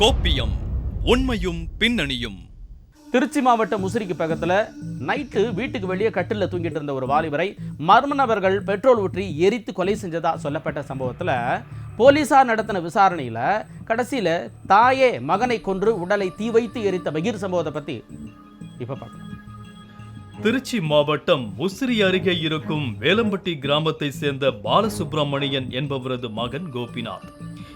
கோப்பியம் உண்மையும் பின்னணியும். திருச்சி மாவட்டம் முசிறிக்கு பக்கத்தில் நைட்டு வீட்டுக்கு வெளியே கட்டிலில் தூங்கிட்டு இருந்த ஒரு வாலிபரை மர்ம நபர்கள் பெட்ரோல் ஊற்றி எரித்து கொலை செஞ்சதா சொல்லப்பட்ட சம்பவத்தில் போலீசார் நடத்தின விசாரணையில் கடைசியில் தாயே மகனை கொன்று உடலை தீ வைத்து எரித்த பகீர் சம்பவத்தை பற்றி இப்போ பார்க்கலாம். திருச்சி மாவட்டம் முசிறி அருகே இருக்கும் வேலம்பட்டி கிராமத்தை சேர்ந்த பாலசுப்பிரமணியன் என்பவரது மகன் கோபிநாத்.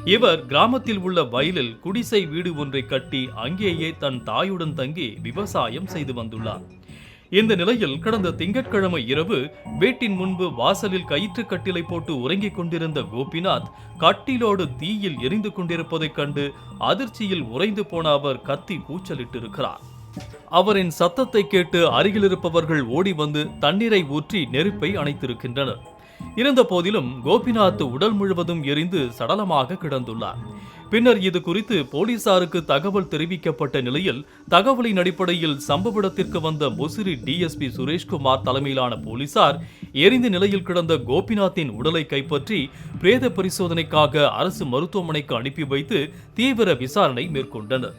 இவர் கிராமத்தில் உள்ள வயலில் குடிசை வீடு ஒன்றை கட்டி அங்கேயே தன் தாயுடன் தங்கி விவசாயம் செய்து வந்துள்ளார். இந்த நிலையில் கடந்த திங்கட்கிழமை இரவு வீட்டின் முன்பு வாசலில் கயிற்று கட்டிலை போட்டு உறங்கிக் கொண்டிருந்த கோபிநாத் கட்டிலோடு தீயில் எரிந்து கொண்டிருப்பதைக் கண்டு அதிர்ச்சியில் உறைந்து போன அவர் கத்தி கூச்சலிட்டிருக்கிறார். அவரின் சத்தத்தை கேட்டு அருகில் இருப்பவர்கள் ஓடி வந்து தண்ணீரை ஊற்றி நெருப்பை அணைத்திருக்கின்றனர். இருந்த போதிலும் கோபிநாத் உடல் முழுவதும் எரிந்து சடலமாக கிடந்துள்ளார். பின்னர் இது குறித்து போலீசாருக்கு தகவல் தெரிவிக்கப்பட்ட நிலையில் தகவலின் அடிப்படையில் சம்பவ இடத்திற்கு வந்த முசிறி டிஎஸ்பி சுரேஷ்குமார் தலைமையிலான போலீசார் எரிந்த நிலையில் கிடந்த கோபிநாத்தின் உடலை கைப்பற்றி பிரேத பரிசோதனைக்காக அரசு மருத்துவமனைக்கு அனுப்பி வைத்து தீவிர விசாரணை மேற்கொண்டனர்.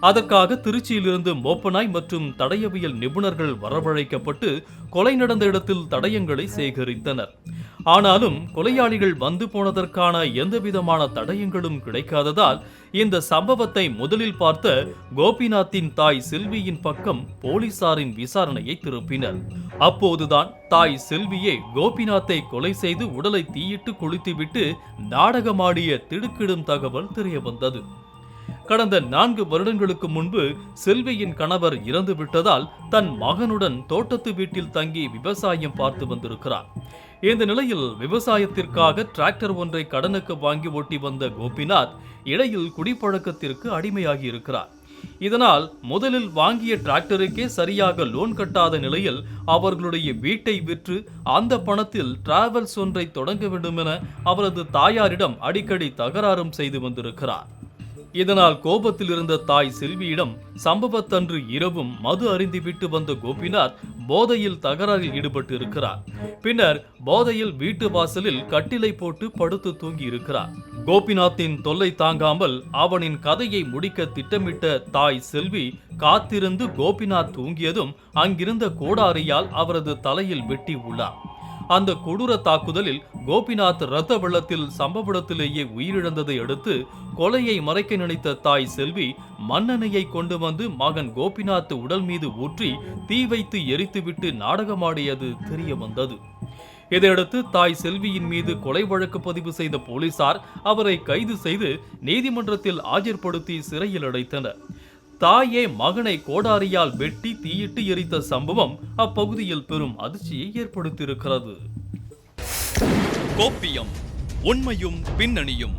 அதற்காக திருச்சியிலிருந்து மோப்பனாய் மற்றும் தடயவியல் நிபுணர்கள் வரவழைக்கப்பட்டு கொலை நடந்த இடத்தில் தடயங்களை சேகரித்தனர். ஆனாலும் கொலையாளிகள் வந்து போனதற்கான எந்தவிதமான தடயங்களும் கிடைக்காததால் இந்த சம்பவத்தை முதலில் பார்த்த கோபிநாத்தின் தாய் செல்வியின் பக்கம் போலீசாரின் விசாரணையை திருப்பினர். அப்போதுதான் தாய் செல்வியே கோபிநாத்தை கொலை செய்து உடலை தீயிட்டு கொளுத்திவிட்டு நாடகமாடிய திடுக்கிடும் தகவல் தெரியவந்தது. கடந்த நான்கு வருடங்களுக்கு முன்பு செல்வியின் கணவர் இறந்து விட்டதால் தன் மகனுடன் தோட்டத்து வீட்டில் தங்கி விவசாயம் பார்த்து வந்திருக்கிறார். இந்த நிலையில் விவசாயத்திற்காக டிராக்டர் ஒன்றை கடனுக்கு வாங்கி ஓட்டி வந்த கோபிநாத் இடையில் குடிப்பழக்கத்திற்கு அடிமையாகி இருக்கிறார் இதனால் முதலில் வாங்கிய டிராக்டருக்கே சரியாக லோன் கட்டாத நிலையில் அவர்களுடைய வீட்டை விற்று அந்த பணத்தில் டிராவல்ஸ் ஒன்றை தொடங்க வேண்டும் என அவரது தாயாரிடம் அடிக்கடி தகராறும் செய்து வந்திருக்கிறார். இதனால் கோபத்தில் இருந்த தாய் செல்வியிடம் சம்பவத்தன்று இரவும் மது அருந்திவிட்டு வந்த கோபிநாத் போதையில் தகராறில் ஈடுபட்டு இருக்கிறார் பின்னர் போதையில் வீட்டு வாசலில் கட்டிலை போட்டு படுத்து தூங்கி இருக்கிறார் கோபிநாத்தின் தொல்லை தாங்காமல் அவனின் கதையை முடிக்க திட்டமிட்ட தாய் செல்வி காத்திருந்து கோபிநாத் தூங்கியதும் அங்கிருந்த கோடாரியால் அவரது தலையில் வெட்டி உள்ளார். அந்த கொடூர தாக்குதலில் கோபிநாத் ரத்த வெள்ளத்தில் சம்பவ இடத்திலேயே உயிரிழந்ததை அடுத்து கொலையை மறைக்க நினைத்த தாய் செல்வி மண்ணெண்ணெயை கொண்டு வந்து மகன் கோபிநாத் உடல் மீது ஊற்றி தீ வைத்து எரித்துவிட்டு நாடகமாடியது தெரிய வந்தது இதையடுத்து தாய் செல்வியின் மீது கொலை வழக்கு பதிவு செய்த போலீசார் அவரை கைது செய்து நீதிமன்றத்தில் ஆஜர்படுத்தி சிறையில் அடைத்தனர். தாயே மகனை கோடாரியால் வெட்டி தீயிட்டு எரித்த சம்பவம் அப்பகுதியில் பெரும் அதிர்ச்சியை ஏற்படுத்தியிருக்கிறது. கோப்பியம் உண்மையும் பின்னணியும்.